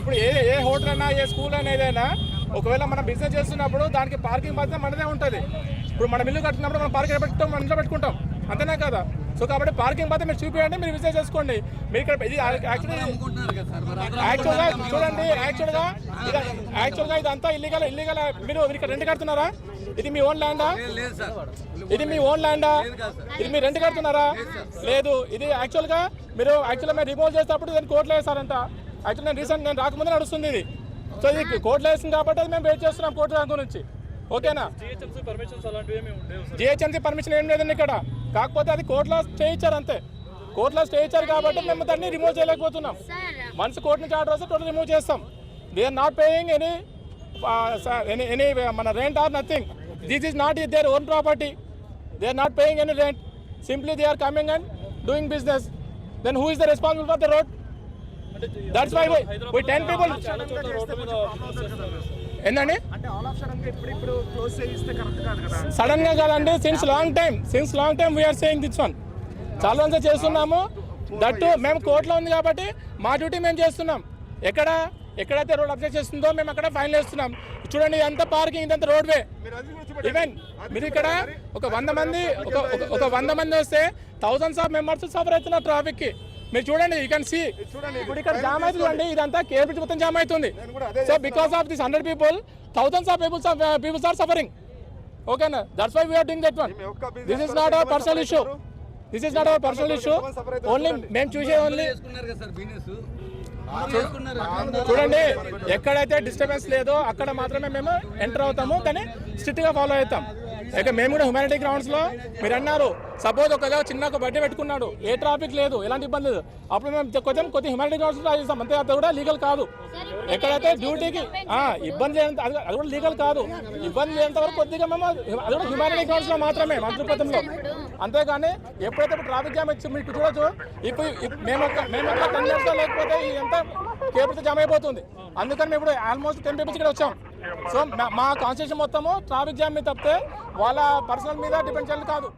ఇప్పుడు ఏ ఏ హోటల్ అయినా ఏ స్కూల్ అయినా ఏదైనా ఒకవేళ మనం బిజినెస్ చేస్తున్నప్పుడు దానికి పార్కింగ్ బాధ్యత మనదే ఉంటుంది. ఇప్పుడు మనం ఇల్లు కట్టినప్పుడు మనం పార్కింగ్ పెట్టుకుంటాం మన ఇంట్లో పెట్టుకుంటాం. అంతేనా కదా? సో కాబట్టి పార్కింగ్ బాధ్యత మీరు చూపించండి మీరు బిజినెస్ చేసుకోండి. మీరు ఇక్కడ ఇది యాక్చువల్గా చూడండి యాక్చువల్గా ఇది యాక్చువల్గా ఇదంతా ఇల్లీగల్ ఇల్లీగల్ మీరు మీరు ఇక్కడ రెంట్ కడుతున్నారా? ఇది మీ ఓన్ ల్యాండా ఇది మీ ఓన్ ల్యాండా ఇది మీరు రెంట్ కడుతున్నారా? లేదు ఇది యాక్చువల్గా మీరు యాక్చువల్గా మేము రిమూవ్ చేసేటప్పుడు దాన్ని కోర్టులో వేస్తారంట. యాక్చువల్ నేను రీసెంట్ నేను రాకముందే నడుస్తుంది ఇది. సో ఇది కోర్టులో వేసింది కాబట్టి అది మేము వెయిట్ చేస్తున్నాం కోర్టు దాని గురించి. ఓకేనా? జిహెచ్ఎంసీ పర్మిషన్ ఏం లేదండి ఇక్కడ. కాకపోతే అది కోర్టులో స్టే ఇచ్చారు అంతే. కోర్టులో స్టే ఇచ్చారు కాబట్టి మేము దాన్ని రిమూవ్ చేయలేకపోతున్నాం. వన్స్ కోర్టు నుంచి ఆర్డర్ వస్తే టోటల్ రిమూవ్ చేస్తాం. They are not paying any any any మన rent or nothing this is not their own property they are not paying any rent simply they are coming and doing business then who is the responsible for the road that's why why ten people. ఏంటండి అంటే all of సడన్గా ఇప్పుడు ఇప్పుడు close చేయిస్తే correct కాదు కదా. సడన్గా కాదండి since long time since long time we're saying this one చాలా రోజులు చేస్తున్నాము. దట్టు మేము కోర్టులో ఉంది కాబట్టి మా డ్యూటీ మేము చేస్తున్నాం. ఎక్కడ? ఎక్కడైతే రోడ్ అబ్జెక్ట్ చేస్తుందో మేము అక్కడ ఫైన్ వేస్తున్నాం చూడండి ఇదంతా పార్కింగ్ ఇదంతా రోడ్ వే ఈవెన్ మీరు ఇక్కడ ఒక వంద మంది ఒక వంద మంది వస్తే థౌసండ్స్ ఆఫ్ మెంబర్స్ సఫర్ అవుతున్నారు ట్రాఫిక్కి. మీరు చూడండి యూ కెన్ సీ ఇప్పుడు ఇక్కడ జామ్ అవుతుంది అండి ఇదంతా కేబుల్ మొత్తం జామ్ అవుతుంది. So because of this hundred people thousands of peoples peoples are suffering ఓకేనా that's why we're doing that one this is not our personal issue this is not our personal issue only మేము చూసే only చూడండి ఎక్కడైతే disturbance లేదో అక్కడ మాత్రమే మేము enter అవుతాము కానీ స్ట్రిక్ట్గా ఫాలో అవుతాం. ఇక మేము కూడా హ్యుమానిటీ గ్రౌండ్స్లో మీరు అన్నారు సపోజ్ ఒక చిన్న ఒక బడ్డీ పెట్టుకున్నాడు ఏ ట్రాఫిక్ లేదు ఎలాంటి ఇబ్బంది లేదు. అప్పుడు మేము కొంచెం కొద్దిగా హ్యుమానిటీ గ్రౌండ్స్ రాజు చేస్తాం అంతే అది కూడా లీగల్ కాదు. ఎక్కడైతే డ్యూటీకి ఇబ్బంది లేనంత అది అది కూడా లీగల్ కాదు. ఇబ్బంది లేనంత వరకు కొద్దిగా మేము అది కూడా హ్యుమానిటీ గ్రౌండ్స్లో మాత్రమే మంత్రిపథంలో అంతేగాని ఎప్పుడైతే ఇప్పుడు ట్రాఫిక్ జామ్ వచ్చి మీకు చూడొచ్చు ఇప్పుడు మేము మేము ఒక టెన్ లేకపోతే ఇదంతా కేబుల్స్ జామ్ అయిపోతుంది. అందుకని మేము ఇప్పుడు ఆల్మోస్ట్ టెన్ పీపుల్స్ ఇక్కడ వచ్చాం. సో మా- కాన్స్టిట్యూషన్ మొత్తము ట్రాఫిక్ జామ్ మీద తప్పితే వాళ్ళ పర్సనల్ మీద డిపెండ్ చేయాలి కాదు.